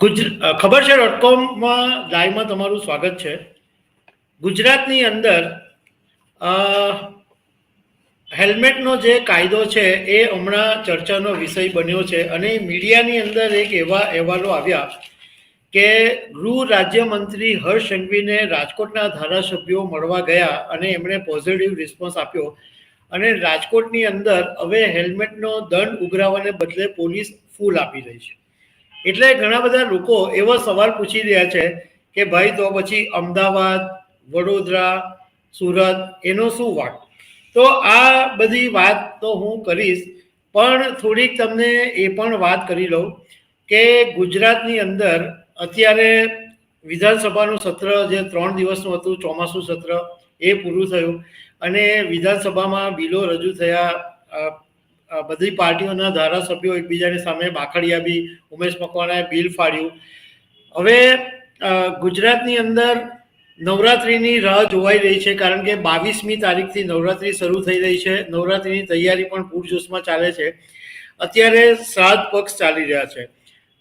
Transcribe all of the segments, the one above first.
ગુજ ખબર છે ડોટ કોમમાં લાઈવમાં તમારું સ્વાગત છે. ગુજરાતની અંદર હેલ્મેટનો જે કાયદો છે એ હમણાં ચર્ચાનો વિષય બન્યો છે અને મીડિયાની અંદર એક એવા અહેવાલો આવ્યા કે ગૃહ રાજ્યમંત્રી હર્ષ સંઘવીને રાજકોટના ધારાસભ્યો મળવા ગયા અને એમણે પોઝિટિવ રિસ્પોન્સ આપ્યો. અને રાજકોટની અંદર હવે હેલ્મેટનો દંડ ઉઘરાવવાને બદલે પોલીસ ફૂલ આપી રહી છે. એટલે ઘણા બધા લોકો એવો સવાલ પૂછી રહ્યા છે કે ભાઈ તો પછી અમદાવાદ, વડોદરા, સુરત એનો શું વાક તો આ બધી વાત તો હું કરીશ, પણ થોડીક તમને એ પણ વાત કરી લઉં કે ગુજરાતની અંદર અત્યારે વિધાનસભાનું સત્ર જે ત્રણ દિવસનું હતું, ચોમાસું સત્ર, એ પૂરું થયું અને વિધાનસભામાં બિલો રજૂ થયા બધી પાર્ટીઓના ધારાસભ્યો એકબીજાની સામે બાખડિયા બી, ઉમેશ મકવાણાએ બિલ ફાડ્યું. હવે ગુજરાતની અંદર નવરાત્રિની રાહ જોવાઈ રહી છે કારણ કે બાવીસમી તારીખથી નવરાત્રિ શરૂ થઈ રહી છે. નવરાત્રિની તૈયારી પણ પૂરજોશમાં ચાલે છે. અત્યારે શ્રાદ્ધ પક્ષ ચાલી રહ્યા છે.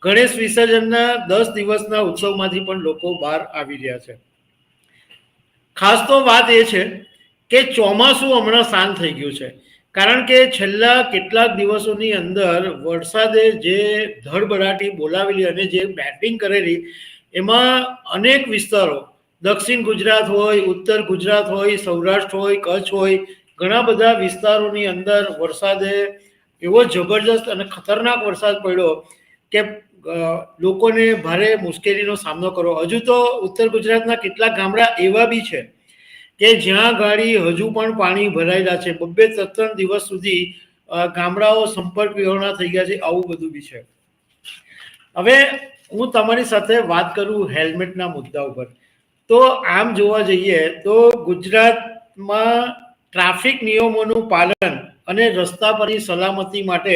ગણેશ વિસર્જનના દસ દિવસના ઉત્સવમાંથી પણ લોકો બહાર આવી રહ્યા છે. ખાસ તો વાત એ છે કે ચોમાસું હમણાં શાંત થઈ ગયું છે. કારણ કે છેલ્લા કેટલાક દિવસોની અંદર વરસાદે જે ધડબડાટી બોલાવેલી અને જે બેટિંગ કરેલી, એમાં અનેક વિસ્તારો, દક્ષિણ ગુજરાત હોય, ઉત્તર ગુજરાત હોય, સૌરાષ્ટ્ર હોય, કચ્છ હોય, ઘણા બધા વિસ્તારોની અંદર વરસાદે એવો જબરજસ્ત અને ખતરનાક વરસાદ પડ્યો કે લોકોને ભારે મુશ્કેલીનો સામનો કરવો હજુ તો ઉત્તર ગુજરાતના કેટલાક ગામડા એવા બી છે કે જ્યાં ગાડી હજુ પણ પાણી ભરાયેલા છે. બબ્બે ત્રણ દિવસ સુધી ગામડાઓ સંપર્ક વિહોણા થઈ ગયા છે. આવું બધું બી છે. હવે હું તમારી સાથે વાત કરું હેલ્મેટના મુદ્દા ઉપર. તો આમ જોવા જઈએ તો ગુજરાતમાં ટ્રાફિક નિયમોનું પાલન અને રસ્તા પરની સલામતી માટે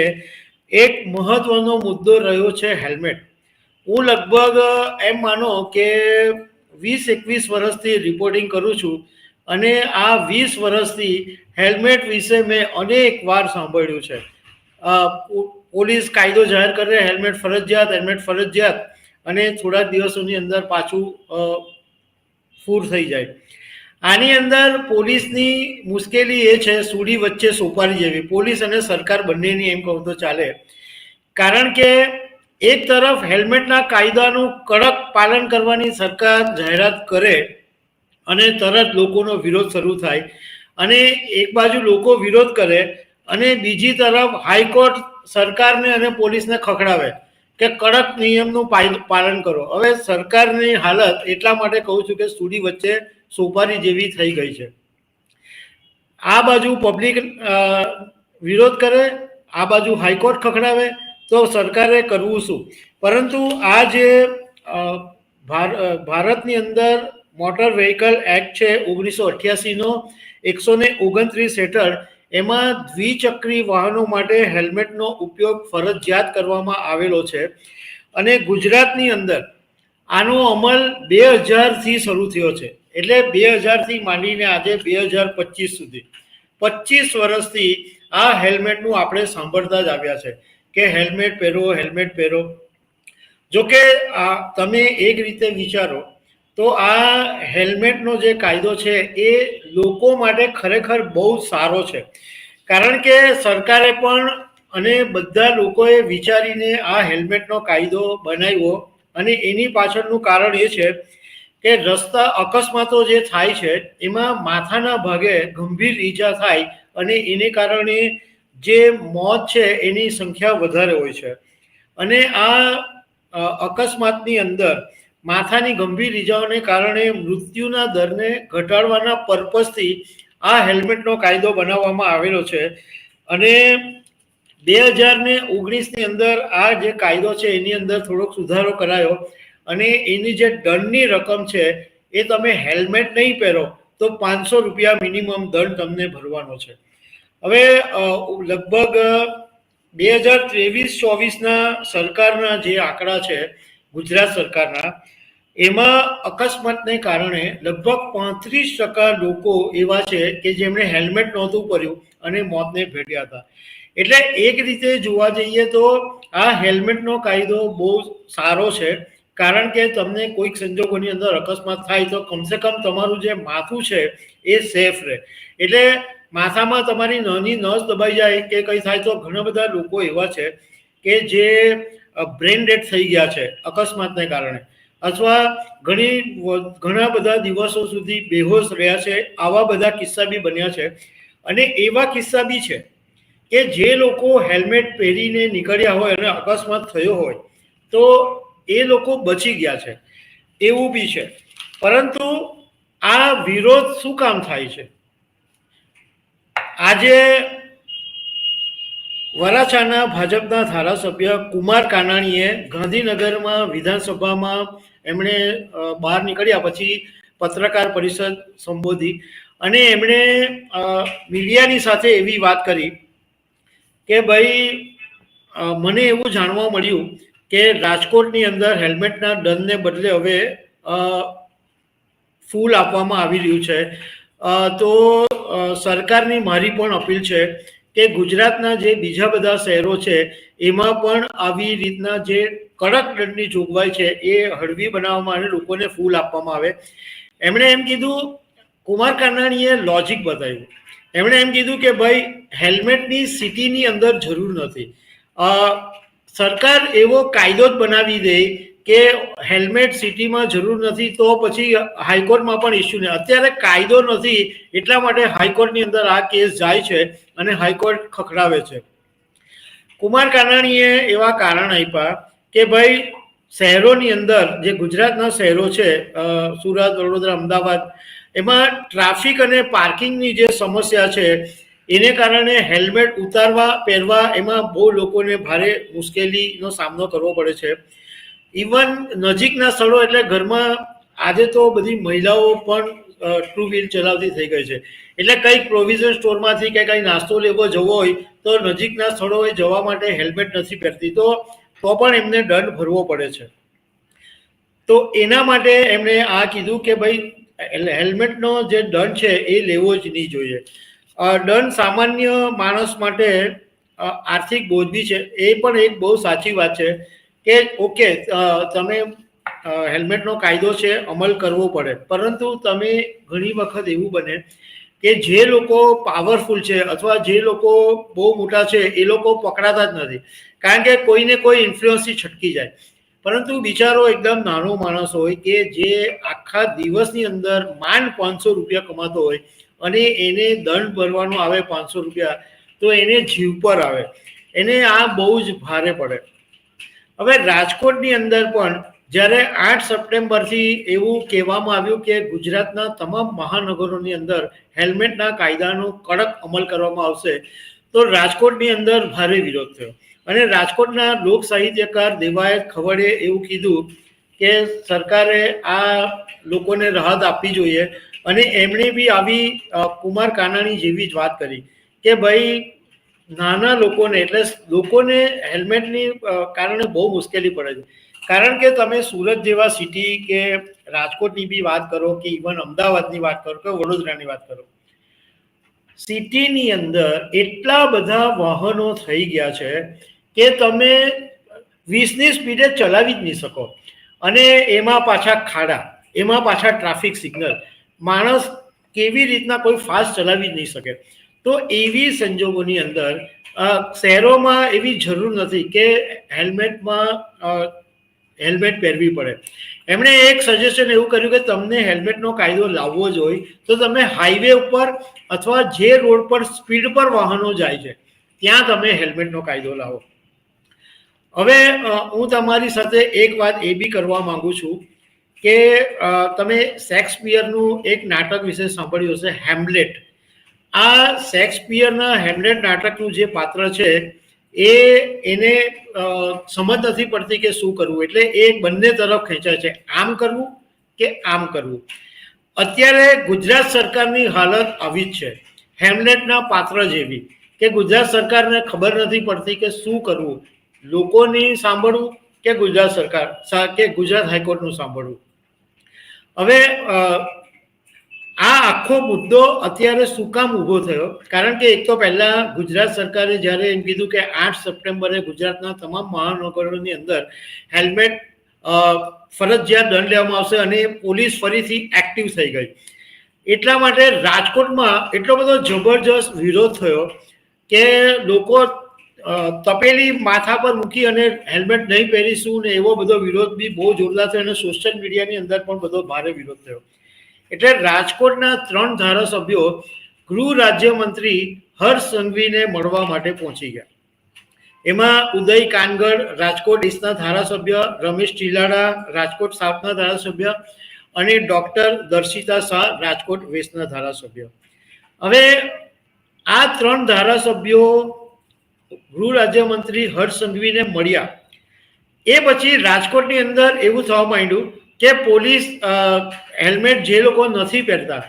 એક મહત્વનો મુદ્દો રહ્યો છે હેલ્મેટ. હું લગભગ એમ માનો કે વીસ એકવીસ વર્ષથી રિપોર્ટિંગ કરું છું. અને આ વીસ વર્ષથી હેલ્મેટ વિશે મેં અનેક વાર સાંભળ્યું છે. પોલીસ કાયદો જાહેર કરે, હેલ્મેટ ફરજિયાત હેલ્મેટ ફરજિયાત, અને થોડા દિવસોની અંદર પાછું ફૂર થઈ જાય. આની અંદર પોલીસની મુશ્કેલી એ છે સુડી વચ્ચે સોપારી જેવી. પોલીસ અને સરકાર બંનેની એમ કહું તો ચાલે. કારણ કે એક તરફ હેલ્મેટના કાયદાનું કડક પાલન કરવાની સરકાર જાહેરાત કરે અને તરત લોકોનો વિરોધ શરૂ થાય. અને એક બાજુ લોકો વિરોધ કરે અને બીજી તરફ હાઈકોર્ટ સરકારને અને પોલીસને ખખડાવે કે કડક નિયમનું પાલન કરો. હવે સરકારની હાલત એટલા માટે કહું છું કે સુડી વચ્ચે સોપારી જેવી થઈ ગઈ છે. આ બાજુ પબ્લિક વિરોધ કરે, આ બાજુ હાઈકોર્ટ ખખડાવે, તો સરકારે કરવું શું? પરંતુ આ જે ભાર- ભારતની અંદર મોટર વેહિકલ એક્ટ છે ઓગણીસો અઠ્યાસીનો એકસો ને ઓગણત્રીસ હેઠળ. એમાં દ્વિચક્રી વાહનો માટે હેલ્મેટનો ઉપયોગ ફરજિયાત કરવામાં આવેલો છે. અને ગુજરાતની અંદર આનો અમલ બે હજારથી શરૂ થયો છે. એટલે બે હજારથી માંડીને આજે બે હજાર પચીસ સુધી. પચીસ વર્ષથી આ હેલ્મેટનું આપણે સાંભળતા જ આવ્યા છે કે હેલ્મેટ પહેરો હેલ્મેટ પહેરો. જોકે આ તમે એક રીતે વિચારો તો આ હેલ્મેટનો જે કાયદો છે એ લોકો માટે ખરેખર બહુ સારો છે. કારણ કે સરકારે પણ અને બધા લોકોએ વિચારીને આ હેલ્મેટનો કાયદો બનાવ્યો અને એની પાછળનું કારણ એ છે કે રસ્તા અકસ્માતો જે થાય છે એમાં માથાના ભાગે ગંભીર ઈજા થાય અને એને કારણે જે મોત છે એની સંખ્યા વધારે હોય છે. અને આ અકસ્માતની અંદર માથાની ગંભીર ઈજાઓને કારણે મૃત્યુના દરને ઘટાડવાના પર્પઝથી આ હેલ્મેટનો કાયદો બનાવવામાં આવેલો છે. અને બે હજાર ને ઓગણીસની અંદર આ જે કાયદો છે, એની અંદર થોડોક સુધારો કરાયો અને એની જે દંડની રકમ છે, એ તમે હેલ્મેટ નહીં પહેરો તો પાંચસો રૂપિયા મિનિમમ દંડ તમને ભરવાનો છે. હવે લગભગ બે હજાર ત્રેવીસ ચોવીસના સરકારના જે આંકડા છે ગુજરાત સરકારના, એમાં અકસ્માતને કારણે લગભગ પાંત્રીસ ટકા લોકો એવા છે કે જેમણે હેલ્મેટ નહોતું પહેર્યું અને મોતને ભેટ્યા હતા. એટલે એક રીતે જોવા જઈએ તો આ હેલ્મેટનો કાયદો બહુ સારો છે, કારણ કે તમને કોઈક સંજોગોની અંદર અકસ્માત થાય તો કમસે કમ તમારું જે માથું છે એ સેફ રહે. એટલે માથામાં તમારી નાની નસ દબાઈ જાય કે કંઈ થાય તો ઘણા બધા લોકો એવા છે કે જે બ્રેન ડેડ થઈ ગયા છે, અકસ્માતને કારણે. અથવા ઘણી ઘણા બધા દિવસો સુધી બેહોશ રહ્યા છે, આવા બધા કિસ્સા બી બન્યા છે. અને એવા કિસ્સા બી છે કે જે લોકો હેલ્મેટ પહેરીને નીકળ્યા હોય અને અકસ્માત થયો હોય, તો એ લોકો બચી ગયા છે. એવું બી છે. પરંતુ આ વિરોધ શું કામ થાય છે? આજે વરાછાના ભાજપના ધારાસભ્ય કુમાર કાનાણીએ ગાંધીનગરમાં વિધાનસભામાં એમણે બહાર નીકળ્યા પછી પત્રકાર પરિષદ સંબોધી અને એમણે મીડિયાની સાથે એવી વાત કરી કે ભાઈ મને એવું જાણવા મળ્યું કે રાજકોટની અંદર હેલ્મેટના દંડને બદલે હવે ફૂલ આપવામાં આવી રહ્યું છે. તો સરકારની મારી પણ અપીલ છે કે ગુજરાતના જે બીજા બધા શહેરો છે, એમાં પણ આવી રીતના જે કડક દંડની જોગવાઈ છે, એ હળવી બનાવવામાં અને લોકોને ફૂલ આપવામાં આવે. એમણે એમ કીધું, કુમાર કાનાણીએ લોજિક બતાવ્યું. એમણે એમ કીધું કે ભાઈ હેલ્મેટની સિટીની અંદર જરૂર નથી. સરકાર એવો કાયદો જ બનાવી દે કે હેલ્મેટ સિટીમાં જરૂર નથી, તો પછી હાઈકોર્ટમાં પણ ઇસ્યુ નહીં. અત્યારે કાયદો નથી, એટલા માટે હાઈકોર્ટની અંદર આ કેસ જાય છે અને હાઈકોર્ટ ખખડાવે છે. કુમાર કાનાણીએ એવા કારણ આપ્યા કે ભાઈ, શહેરોની અંદર, જે ગુજરાતના શહેરો છે સુરત, વડોદરા, અમદાવાદ, એમાં ટ્રાફિક અને પાર્કિંગની જે સમસ્યા છે, એને કારણે હેલ્મેટ ઉતારવા, પહેરવા એમાં બહુ લોકોને ભારે મુશ્કેલીનો સામનો કરવો પડે છે. ઇવન નજીકના સ્થળો એટલે ઘરમાં આજે તો બધી મહિલાઓ પણ ટુ વ્હીલ ચલાવતી થઈ ગઈ છે. એટલે કંઈક પ્રોવિઝન સ્ટોરમાંથી કે કંઈ નાસ્તો લેવો, જવો હોય, તો નજીકના સ્થળોએ જવા માટે હેલ્મેટ નથી પહેરતી. તો તો પણ એમને દંડ ભરવો પડે છે. તો એના માટે એમણે આ કીધું કે ભાઈ હેલ- હેલ્મેટનો જે દંડ છે એ લેવો જ નહીં જોઈએ. દંડ સામાન્ય માણસ માટે આર્થિક બોજ બી છે. એ પણ એક બહુ સાચી વાત છે. કે, ઓકે તમે હેલ્મેટનો કાયદો છે, અમલ કરવો પડે. પરંતુ તમે ઘણી વખત એવું બને કે જે લોકો પાવરફુલ છે અથવા જે લોકો બહુ મોટા છે, એ લોકો પકડાતા જ નથી. કારણ કે કોઈને કોઈ ઇન્ફ્લુઅન્સથી છટકી જાય. પરંતુ બિચારો એકદમ નાનો માણસ હોય કે જે આખા દિવસની અંદર માંડ પાંચસો રૂપિયા કમાતો હોય અને એને દંડ ભરવાનો આવે પાંચસો રૂપિયા, તો એને જીવ પર આવે. એને આ બહુ જ ભારે પડે. હવે રાજકોટની અંદર પણ જ્યારે આઠ સપ્ટેમ્બરથી એવું કહેવામાં આવ્યું કે ગુજરાતના તમામ મહાનગરોની અંદર હેલ્મેટના કાયદાનો કડક અમલ કરવામાં આવશે, તો રાજકોટની અંદર ભારે વિરોધ થયો. અને રાજકોટના લોક સાહિત્યકાર દેવાયત ખવડે એવું કીધું કે સરકારે આ લોકોને રાહત આપવી જોઈએ. અને એમણે બી આવી કુમાર કાનાણી જેવી જ વાત કરી કે ભાઈ નાના લોકોને, એટલે લોકોને હેલ્મેટની કારણે બહુ મુશ્કેલી પડે છે. કારણ કે તમે સુરત જેવા સિટી કે રાજકોટની બી વાત કરો કે ઇવન અમદાવાદની વાત કરો કે વડોદરાની વાત કરો, સિટીની અંદર એટલા બધા વાહનો થઈ ગયા છે કે તમે વીસની સ્પીડે ચલાવી જ નહીં શકો. અને એમાં પાછા ખાડા, એમાં પાછા ટ્રાફિક સિગ્નલ, માણસ કેવી રીતના કોઈ ફાસ્ટ ચલાવી જ નહીં શકે. તો એવી સંજોગોની અંદર શહેરોમાં એવી જરૂર નથી કે હેલ્મેટમાં હેલ્મેટ પહેરવી પડે. એમણે એક સજેશન એવું કર્યું કે તમને હેલ્મેટનો કાયદો લાવવો જોઈએ તો તમે હાઈવે ઉપર અથવા જે રોડ પર સ્પીડ પર વાહનો જાય છે, ત્યાં તમે હેલ્મેટનો કાયદો લાવો. હવે હું તમારી સાથે એક વાત એ બી કરવા માંગુ છું કે તમે શેક્સપિયરનું એક નાટક વિશે સાંભળ્યું હશે હેમ્લેટ આ શેક્સપિયરના હેમલેટ નાટકનું જે પાત્ર છે, એ એને સમજ નથી પડતી કે શું કરવું. એટલે એ બંને તરફ ખેંચાય છે, આમ કરવું કે આમ કરવું. અત્યારે ગુજરાત સરકારની હાલત આવી જ છે. હેમલેટના પાત્ર જેવી કે ગુજરાત સરકારને ખબર નથી પડતી કે શું કરવું. લોકોની સાંભળવું કે ગુજરાત સરકાર કે ગુજરાત હાઈકોર્ટનું સાંભળવું. હવે આ આખો મુદ્દો અત્યારે શું કામ ઊભો થયો? કારણ કે એક તો પહેલા ગુજરાત સરકારે જ્યારે એમ કીધું કે આઠ સપ્ટેમ્બરે ગુજરાતના તમામ મહાનગરોની અંદર હેલ્મેટ ફરજિયાત દંડ લેવામાં આવશે અને પોલીસ ફરીથી એક્ટિવ થઈ ગઈ. એટલા માટે રાજકોટમાં એટલો બધો જબરજસ્ત વિરોધ થયો કે લોકો તપેલી માથા પર મૂકી અને હેલ્મેટ નહીં પહેરીશું ને એવો બધો વિરોધ બી બહુ જોરદાર થયો અને સોશિયલ મીડિયાની અંદર પણ બધો ભારે વિરોધ થયો. એટલે રાજકોટના ત્રણ ધારાસભ્યો ગૃહ રાજ્યમંત્રી હર્ષ સંઘવીને મળવા માટે પહોંચી ગયા. એમાં ઉદય કાનગડ રાજકોટ ઈસ્ટના ધારાસભ્ય, રમેશ ચીલાડા રાજકોટ સાઉથના ધારાસભ્ય અને ડોક્ટર દર્શિતા શાહ રાજકોટ વેસ્ટના ધારાસભ્ય. હવે આ ત્રણ ધારાસભ્યો ગૃહ રાજ્યમંત્રી હર્ષ સંઘવીને મળ્યા. એ પછી રાજકોટની અંદર એવું થવા માંડ્યું કે પોલીસ હેલ્મેટ જે લોકો નથી પહેરતા,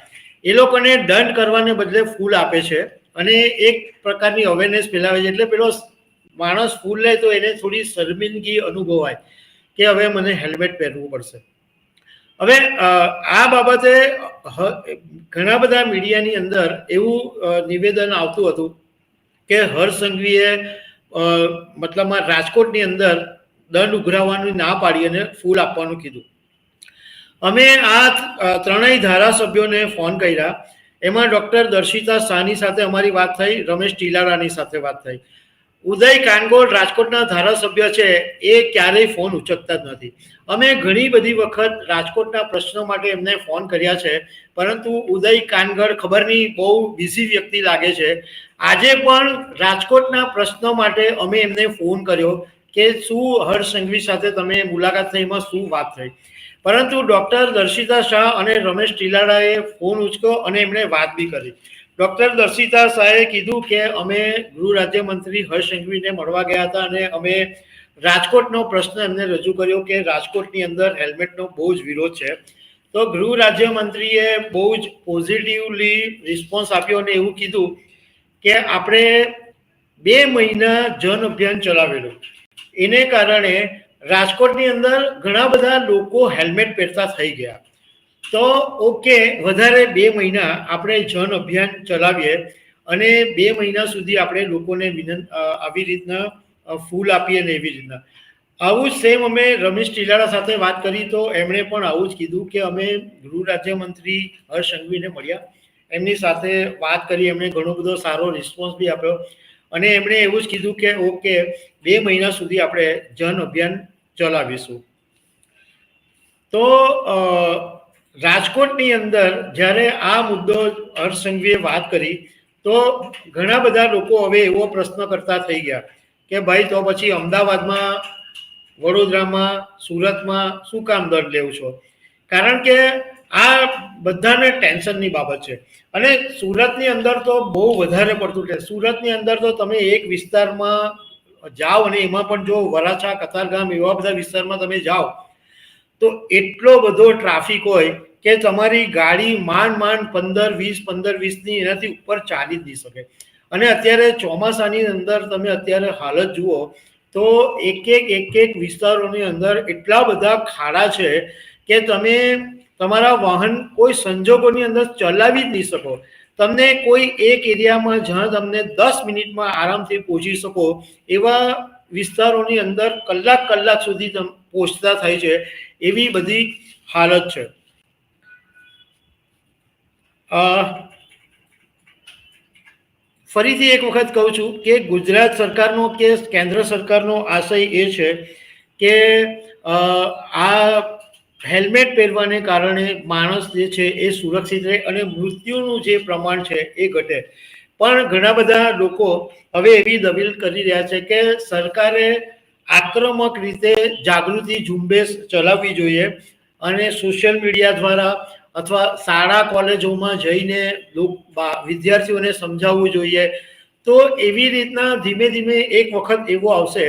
એ લોકોને દંડ કરવાને બદલે ફૂલ આપે છે. અને એક પ્રકારની અવેરનેસ ફેલાવે છે. એટલે પેલો માણસ ફૂલ લે તો એને થોડી શર્મિંદગી અનુભવાય કે હવે મને હેલ્મેટ પહેરવું પડશે. હવે આ બાબતે ઘણા બધા મીડિયાની અંદર એવું નિવેદન આવતું હતું કે હર્ષ મતલબમાં રાજકોટની અંદર દંડ ઉઘરાવવાની ના પાડી અને ફૂલ આપવાનું કીધું. અમે આ ત્રણેય ધારાસભ્યોને ફોન કર્યા. એમાં ડોક્ટર દર્શિતા શાહની સાથે અમારી વાત થઈ, રમેશ ટીલારાની સાથે વાત થઈ. ઉદય કાનગોડ રાજકોટના ધારાસભ્ય છે, એ ક્યારેય ફોન ઉચકતા જ નથી. અમે ઘણી બધી વખત રાજકોટના પ્રશ્નો માટે એમને ફોન કર્યા છે, પરંતુ ઉદય કાનગડ ખબર નહીં બહુ બિઝી વ્યક્તિ લાગે છે. આજે પણ રાજકોટના પ્રશ્નો માટે અમે એમને ફોન કર્યો કે શું હર્ષ સંઘવી સાથે તમે મુલાકાત થઈ, એમાં શું વાત થઈ? પરંતુ ડોક્ટર દર્શિતા શાહ અને રમેશ ટીલાડાએ ફોન ઉચક્યો અને એમણે વાત બી કરી. ડોક્ટર દર્શિતા શાહે કીધું કે અમે ગૃહ રાજ્યમંત્રી હર્ષ સંઘવીને મળવા ગયા હતા અને અમે રાજકોટનો પ્રશ્ન એમને રજૂ કર્યો કે રાજકોટની અંદર હેલ્મેટનો બહુ જ વિરોધ છે. તો ગૃહ રાજ્યમંત્રીએ બહુ જ પોઝિટિવલી રિસ્પોન્સ આપ્યો અને એવું કીધું કે આપણે બે મહિના જન અભિયાન ચલાવેલું. એને કારણે રાજકોટની અંદર ઘણા બધા લોકો હેલ્મેટ પહેરતા થઈ ગયા. તો ઓકે વધારે બે મહિના આપણે જન અભિયાન ચલાવીએ અને બે મહિના સુધી આપણે લોકોને વિનંત આવી રીતના ફૂલ આપીએ ને એવી રીતના. આવું સેમ અમે રમેશ ટીલાડા સાથે વાત કરી તો એમણે પણ આવું જ કીધું કે અમે ગૃહ રાજ્યમંત્રી હર્ષ સંઘવીને મળ્યા. એમની સાથે વાત કરી, એમણે ઘણો બધો સારો રિસ્પોન્સ બી આપ્યો. અને એમણે એવું જ કીધું કે, ઓકે, બે મહિના સુધી આપણે જન અભિયાન ચલાવીશું. તો રાજકોટની અંદર જ્યારે આ મુદ્દો હર્ષ સંઘવીએ વાત કરી, તો ઘણા બધા લોકો હવે એવો પ્રશ્ન કરતા થઈ ગયા કે, ભાઈ, તો પછી અમદાવાદમાં, વડોદરામાં, સુરતમાં શું કામ દર લેવું છો? કારણ કે આ બધાને ટેન્શનની બાબત છે. અને સુરતની અંદર તો બહુ વધારે પડતું છે. સુરતની અંદર તો તમે એક વિસ્તારમાં જાઓ અને એમાં પણ જો વરાછા, કતારગામ એવા બધા વિસ્તારમાં તમે જાઓ, તો એટલો બધો ટ્રાફિક હોય કે તમારી ગાડી માંડ માંડ પંદર વીસ, પંદર વીસની એનાથી ઉપર ચાલી જ નહીં શકે. અને અત્યારે ચોમાસાની અંદર તમે અત્યારે હાલત જુઓ, તો એક એક એક એક વિસ્તારોની અંદર એટલા બધા ખાડા છે કે તમે તમારા વાહન કોઈ સંજોગોની અંદર ચલાવી જ નહીં શકો. તમને કોઈ એક એરિયામાં જ્યાં તમને દસ મિનિટમાં આરામથી પહોંચી શકો, એવા વિસ્તારોની અંદર કલાક કલાક સુધી પહોંચતા થાય છે, એવી બધી હાલત છે. ફરીથી એક વખત કહું છું કે ગુજરાત સરકારનો કે કેન્દ્ર સરકારનો આશય એ છે કે આ હેલ્મેટ પહેરવાને કારણે માણસ જે છે એ સુરક્ષિત રહે અને મૃત્યુનું જે પ્રમાણ છે એ ઘટે. પણ ઘણા બધા લોકો હવે એવી દલીલ કરી રહ્યા છે કે સરકારે આક્રમક રીતે જાગૃતિ ઝુંબેશ ચલાવવી જોઈએ અને સોશિયલ મીડિયા દ્વારા અથવા શાળા કોલેજોમાં જઈને વિદ્યાર્થીઓને સમજાવવું જોઈએ. તો એવી રીતના ધીમે ધીમે એક વખત એવો આવશે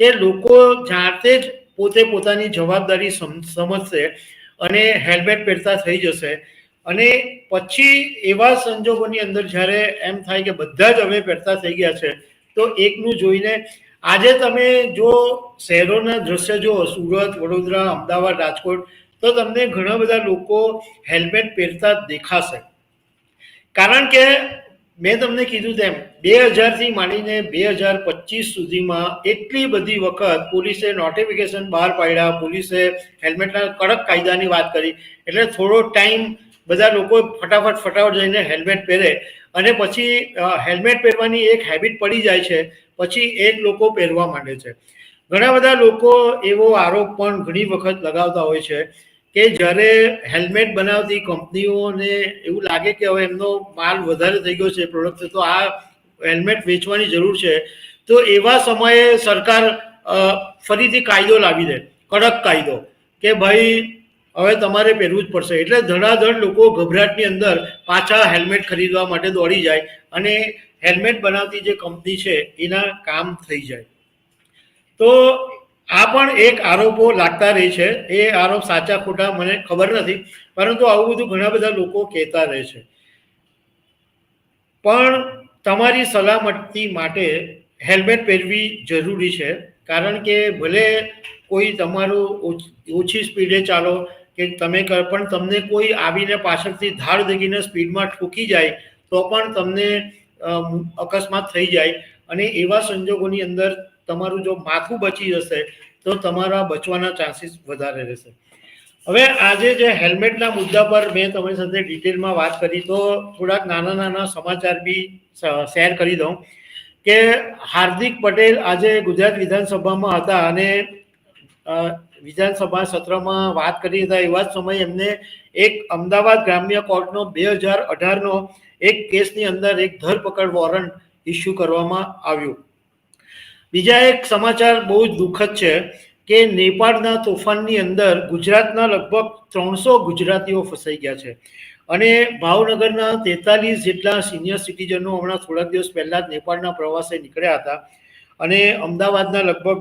કે લોકો જાતે જ પોતે પોતાની જવાબદારી સમ- સમજશે અને હેલ્મેટ પહેરતા થઈ જશે. અને પછી એવા સંજોગોની અંદર જ્યારે એમ થાય કે બધા જ હવે પહેરતા થઈ ગયા છે, તો એકનું જોઈને આજે તમે જો શહેરોના દ્રશ્ય જુઓ, સુરત, વડોદરા, અમદાવાદ, રાજકોટ, તો તમને ઘણા બધા લોકો હેલ્મેટ પહેરતા દેખાશે. કારણ કે મેં તમને કીધું તેમ, બે હજારથી માંડીને બે હજાર પચીસ સુધીમાં એટલી બધી વખત પોલીસે નોટિફિકેશન બહાર પાડ્યા, પોલીસે હેલ્મેટના કડક કાયદાની વાત કરી. એટલે થોડો ટાઈમ બધા લોકો ફટાફટ ફટાફટ જઈને હેલ્મેટ પહેરે. અને પછી હેલ્મેટ પહેરવાની એક હેબિટ પડી જાય છે, પછી એક લોકો પહેરવા માંડે છે. ઘણા બધા લોકો એવો આરોપ પણ ઘણી વખત લગાવતા હોય છે. કે જ્યારે હેલ્મેટ બનાવતી કંપનીઓને એવું લાગે કે હવે એમનો માલ વધારે થઈ ગયો છે પ્રોડક્ટ તો આ હેલ્મેટ વેચવાની જરૂર છે. તો એવા સમયે સરકાર ફરીથી કાયદો લાવી દે, કડક કાયદો, કે ભાઈ, હવે તમારે પહેરવું જ પડશે. એટલે ધડાધડ લોકો ગભરાટની અંદર પાછા હેલ્મેટ ખરીદવા માટે દોડી જાય અને હેલ્મેટ બનાવતી જે કંપની છે, એના કામ થઈ જાય. તો આ પણ એક આરોપો લાગતા રહે છે. એ આરોપ સાચા ખોટા મને ખબર નથી, પરંતુ આવું બધું ઘણા બધા લોકો કહેતા રહે છે. પણ તમારી સલામતી માટે હેલ્મેટ પહેરવી જરૂરી છે, કારણ કે ભલે કોઈ તમારું ઓછ- સ્પીડે ચાલો, કે તમે પણ તમને કોઈ આવીને પાછળથી ધાડ દગીને સ્પીડમાં ઠોકી જાય, તો પણ તમને અકસ્માત થઈ જાય. અને એવા સંજોગોની અંદર તમારું જો માથું બચી જશે, તો તમારા બચવાના ચાન્સીસ વધારે રહેશે. હવે આજે જે હેલ્મેટના મુદ્દા પર મેં તમારી સાથે ડિટેલમાં વાત કરી, તો થોડાક નાના નાના સમાચાર બી શેર કરી દઉં કે હાર્દિક પટેલ આજે ગુજરાત વિધાનસભામાં હતા અને વિધાનસભા સત્રમાં વાત કરી હતા. એવા જ સમયે એમને એક અમદાવાદ ગ્રામ્ય કોર્ટનો બે હજાર અઢારનો એક કેસની અંદર એક ધરપકડ વોરંટ ઇસ્યુ કરવામાં આવ્યું. બીજા એક સમાચાર બહુ જ દુઃખદ છે કે નેપાળના તોફાનની અંદર ગુજરાતના લગભગ ત્રણસો ગુજરાતીઓ ફસાઈ ગયા છે. અને ભાવનગરના તેતાલીસ જેટલા સિનિયર સિટીઝનો હમણાં થોડાક દિવસ પહેલા જ નેપાળના પ્રવાસે નીકળ્યા હતા અને અમદાવાદના લગભગ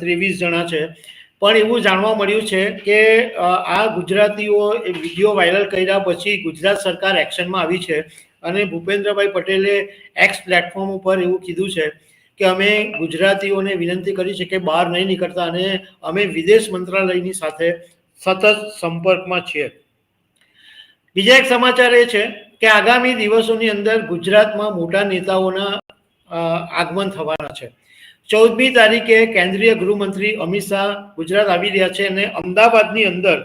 ત્રેવીસ જણા છે. પણ એવું જાણવા મળ્યું છે કે આ ગુજરાતીઓ વીડિયો વાયરલ કર્યા પછી ગુજરાત સરકાર એક્શનમાં આવી છે અને ભૂપેન્દ્રભાઈ પટેલે એક્સ પ્લેટફોર્મ ઉપર એવું કીધું છે કે અમે ગુજરાતીઓને વિનંતી કરી છે કે બહાર નહીં નીકળતા અને અમે વિદેશ મંત્રાલયની સાથે સતત સંપર્કમાં છીએ. બીજા એક સમાચાર એ છે કે આગામી દિવસોની અંદર ગુજરાતમાં મોટા નેતાઓના આગમન થવાના છે. ચૌદમી તારીખે કેન્દ્રીય ગૃહમંત્રી અમિત શાહ ગુજરાત આવી રહ્યા છે અને અમદાવાદની અંદર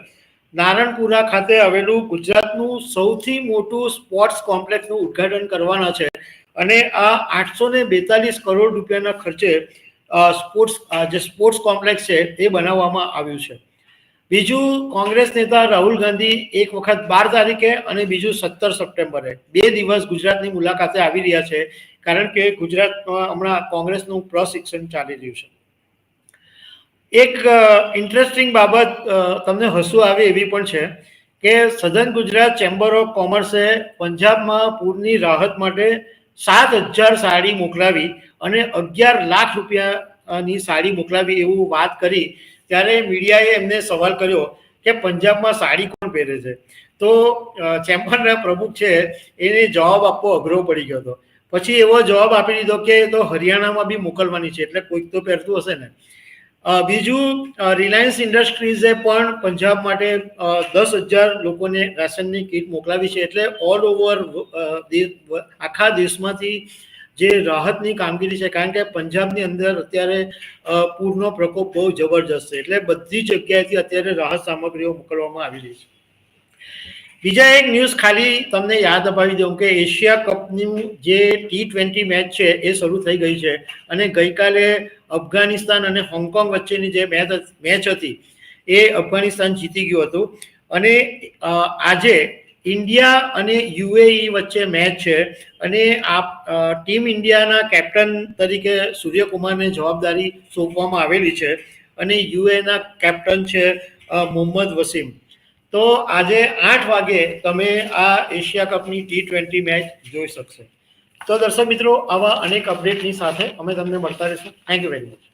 નારણપુરા ખાતે આવેલું ગુજરાતનું સૌથી મોટું સ્પોર્ટ્સ કોમ્પ્લેક્સનું ઉદ્ઘાટન કરવાના છે. અને આ આઠસો ને બેતાલીસ કરોડ રૂપિયાના ખર્ચે સ્પોર્ટ્સ જે સ્પોર્ટ્સ કોમ્પ્લેક્સ છે, એ બનાવવામાં આવ્યું છે. બીજું કોંગ્રેસ નેતા રાહુલ ગાંધી એક વખત બાર તારીખે અને બીજું સત્તર સપ્ટેમ્બરે. બે દિવસ ગુજરાતની મુલાકાતે આવી રહ્યા છે, કારણ કે ગુજરાતમાં હમણાં કોંગ્રેસનું પ્રશિક્ષણ ચાલી રહ્યું છે. એક ઇન્ટરેસ્ટિંગ બાબત તમને હસવું આવે એવી પણ છે કે સધન ગુજરાત ચેમ્બર ઓફ કોમર્સે પંજાબમાં પૂરની રાહત માટે સાત હજાર સાડી મોકલાવી અને અગિયાર લાખ રૂપિયાની સાડી મોકલાવી એવું વાત કરી, ત્યારે મીડિયાએ એમને સવાલ કર્યો કે પંજાબમાં સાડી કોણ પહેરે છે? તો ચેમ્બરના પ્રમુખ છે, એને જવાબ આપવો અઘરો પડી ગયો હતો. પછી એવો જવાબ આપી દીધો કે એ તો હરિયાણામાં બી મોકલવાની છે, એટલે કોઈક તો પહેરતું હશે ને. બીજું રિલાયન્સ ઇન્ડસ્ટ્રીઝે પણ પંજાબ માટે દસ હજાર લોકોને રાશનની કીટ મોકલાવી છે. એટલે ઓલ ઓવર આખા દેશમાંથી જે રાહતની કામગીરી છે, કારણ કે પંજાબની અંદર અત્યારે પૂરનો પ્રકોપ બહુ જબરજસ્ત છે. એટલે બધી જગ્યાએથી અત્યારે રાહત સામગ્રીઓ મોકલવામાં આવી રહી છે. બીજા એક ન્યૂઝ ખાલી તમને યાદ અપાવી દઉં કે એશિયા કપની જે ટી ટ્વેન્ટી મેચ છે એ શરૂ થઈ ગઈ છે. અને ગઈકાલે અફઘાનિસ્તાન અને હોંગકોંગ વચ્ચેની જે મેચ મેચ હતી, એ અફઘાનિસ્તાન જીતી ગયું હતું. અને આજે ઇન્ડિયા અને યુએઈ વચ્ચે મેચ છે. અને આ ટીમ ઇન્ડિયાના કેપ્ટન તરીકે સૂર્યકુમારને જવાબદારી સોંપવામાં આવેલી છે. અને યુએના કેપ્ટન છે મોહમ્મદ વસીમ. તો આજે આઠ વાગે તમે આ એશિયા કપની ટી ટ્વેન્ટી મેચ જોઈ શકશે. તો દર્શક મિત્રો, આવા અનેક અપડેટની સાથે અમે તમને મળતા રહીશું. Thank you very much